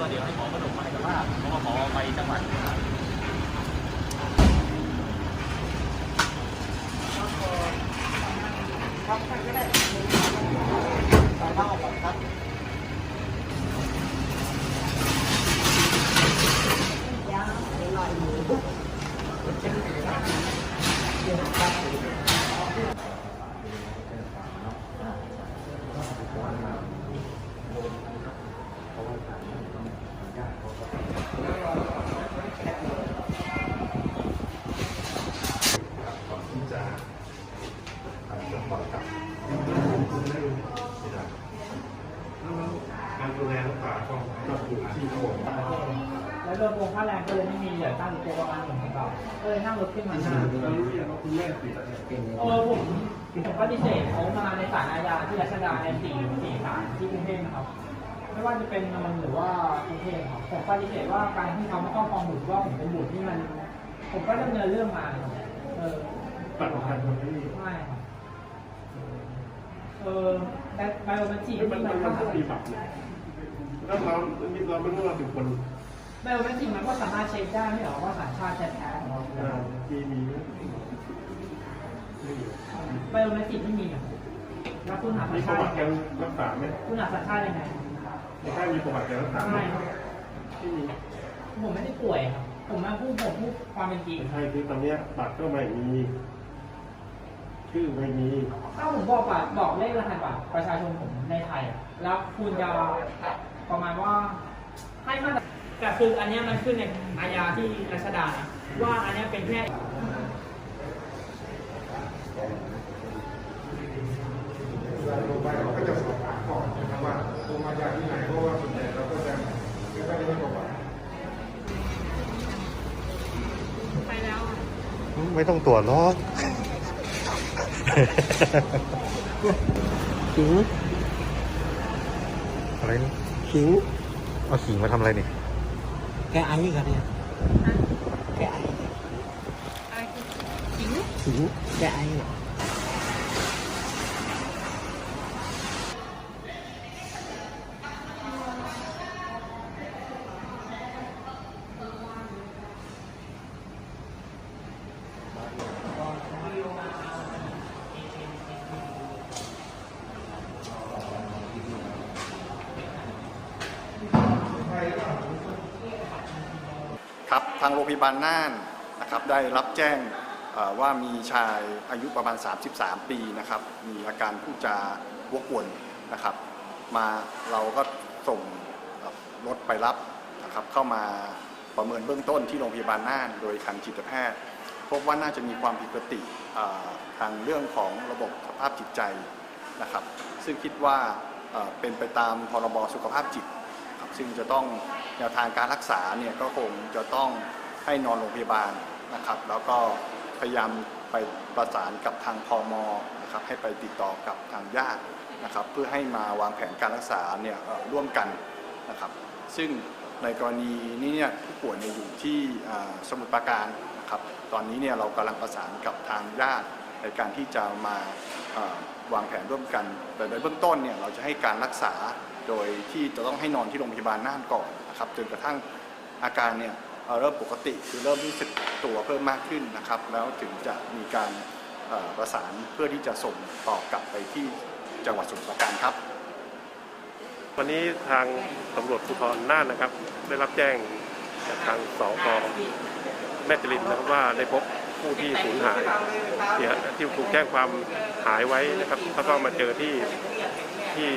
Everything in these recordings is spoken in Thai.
ก็เดี๋ยวให้หมอมาลงมาให้สภาเพราะว่าหมอไปจังหวัดก่อนที่จะทำจังหวัดกับการดูแลรักษาของก็คือที่โรง แล้ว โดนโกงค่าแรงก็เลยไม่มีเหลือตั้งตัวประมาณหนึ่งพันบาทก็เลยนั่งรถขึ้นมาหน้าเรารู้อย่างว่าคุณแม่ติดอผมผมปฏิเสธเขามาในศาลอาญาที่รัชดาในสี่สี่ศาลที่กรุงเทพนะครับ ไม่ว่าจะเป็นนนท์หรือว่ากรุงเทพครับผมปฏิเสธว่าการที่เขามาครอบครองบุตรว่าผมเป็นบุตรที่มัน ผมก็ดำเนินเรื่องมาครับเออปัจจุบันคนนี้ไม่ครับเออแต่ไบโอเมตริกมันนี่มันมันมันก็จะมีบัตรแล้วเราเราไม่รู้เราถึงคน ไบโอเมตริกมันก็สามารถเช็คได้ไม่เหรอว่าสัญชาติแท้ๆของเราคืออะไรมีมีไบโอเมตริกไม่มีอะแล้วคุณหาสัมีญประชาติวัติการรักษาไหมคุณหาสัญชาติยังไงไม่ใช่มีประวัติการรักษาไหมไม่ครับที่มีผมไม่ได้ป่วยครับผมมาพูดผมพูดความเป็นจริง ไม่ใช่คือตอนนี้บัตรก็ไม่มี ชื่อไม่มี ถ้าผมบอกว่าบอกเลขรหัสบัตรประชาชนผมในไทยอะแล้วคุณจะประมาณว่าให้มาตร แต่คืออันเนี้ยมันขึ้นในอาญาที่รัชดานะว่าอันเนี้ยเป็นแค่เวลาลงไปเราก็จะสอบถามก่อนนะครับว่าลงมาจากที่ไหนเพราะว่าส่วนใหญ่เราก็จะไม่ค่อยได้ให้ประวัติไปแล้วอะไม่ต้องตรวจหรอกขิงอะไรนี่ขิงเอาขิงมาทำอะไรนี่แกไอ้กันเนี่ย แกไอ้อะไรคือ ทางโรงพยาบาลน่านนะครับได้รับแจ้งว่ามีชายอายุประมาณ 33 ปีนะครับมีอาการผู้จาวกวนนะครับ มาเราก็ส่งรถไปรับนะครับเข้ามาประเมินเบื้องต้นที่โรงพยาบาลน่าน โดยคันจิตแพทย์ พบว่าน่าจะมีความผิดปกติทางเรื่องของระบบสภาพจิตใจนะครับ ซึ่งคิดว่าเป็นไปตามพรบสุขภาพจิต ซึ่งจะต้องแนวทางการรักษาเนี่ยก็คงจะต้องให้นอนโรงพยาบาลนะครับ แล้วก็พยายามไปประสานกับทางพอมนะครับให้ไปติดต่อกับทางญาตินะครับ เพื่อให้มาวางแผนการรักษาเนี่ยเอ่อร่วมกันนะครับ ซึ่งในกรณีนี้เนี่ยผู้ป่วยเนี่ยอยู่ที่สมุทรปราการนะครับ ตอนนี้เนี่ยเรากำลังประสานกับทางญาติในการที่จะมาวางแผนร่วมกัน แต่ในเบื้องต้นเนี่ยเราจะให้การรักษา โดยที่จะต้องให้นอนที่โรงพยาบาลน่านก่อนนะครับจนกระทั่งอาการเนี่ยเริ่มปกติคือเริ่มรู้สึกตัวเพิ่มมากขึ้นนะครับ แล้วถึงจะมีการประสานเพื่อที่จะส่งต่อกลับไปที่จังหวัดสมุทรปราการครับ วันนี้ทางตำรวจภูธรน่านนะครับ ได้รับแจ้งจากทางสพแม่จริมนะครับว่าได้พบผู้ที่สูญหายที่ที่ถูกแจ้งความหายไว้นะครับเขาก็มาเจอที่ที่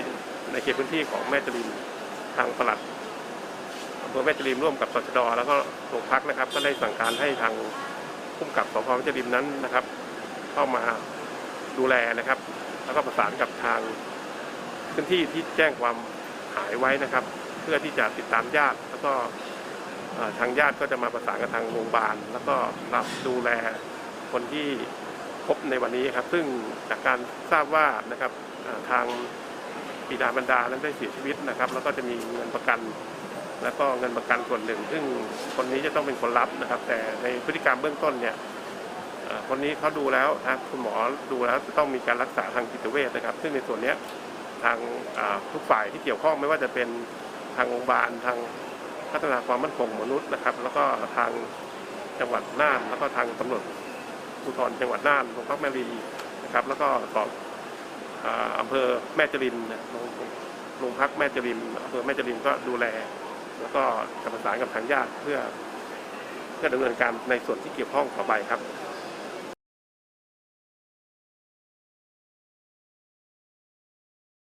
ในเขตพื้นที่ของแม่จริมทางปลัดอำเภอแม่จริมร่วมกับตชดแล้วก็โรงพักนะครับ ก็ได้สั่งการให้ทางผู้กำกับสพแม่จริมนั้นนะครับ เข้ามาดูแลนะครับ แล้วก็ประสานกับทางพื้นที่ที่แจ้งความหายไว้นะครับ เพื่อที่จะติดตามญาติ แล้วก็ทางญาติก็จะมาประสานกับทางโรงพยาบาล แล้วก็รับดูแลคนที่พบในวันนี้ครับ ซึ่งจากการทราบว่านะครับทาง บิดาบรรดานั้นได้เสียชีวิตนะครับ แล้วก็จะมีเงินประกัน แล้วก็เงินประกันส่วนหนึ่ง ซึ่งคนนี้จะต้องเป็นคนรับนะครับ แต่ในพฤติกรรมเบื้องต้นเนี่ยคนนี้เขาดูแล้วนะคุณหมอดูแล้วจะต้องมีการรักษาทางจิตเวชนะครับ ซึ่งในส่วนเนี้ยทางทุกฝ่ายที่เกี่ยวข้องไม่ว่าจะเป็นทางโรงพยาบาลทางพัฒนาความมั่นคงมนุษย์นะครับ แล้วก็ทางจังหวัดน่าน แล้วก็ทางตำรวจภูธรจังหวัดน่านโรงพักแมรีนะครับ แล้วก็สอบ อ่าอำเภอแม่จรินโรงพักแม่จรินอำเภอแม่จรินก็ดูแล แล้วก็ประสานกับทางญาติเพื่อเพื่อดำเนินการในส่วนที่เกี่ยวข้องต่อไปครับ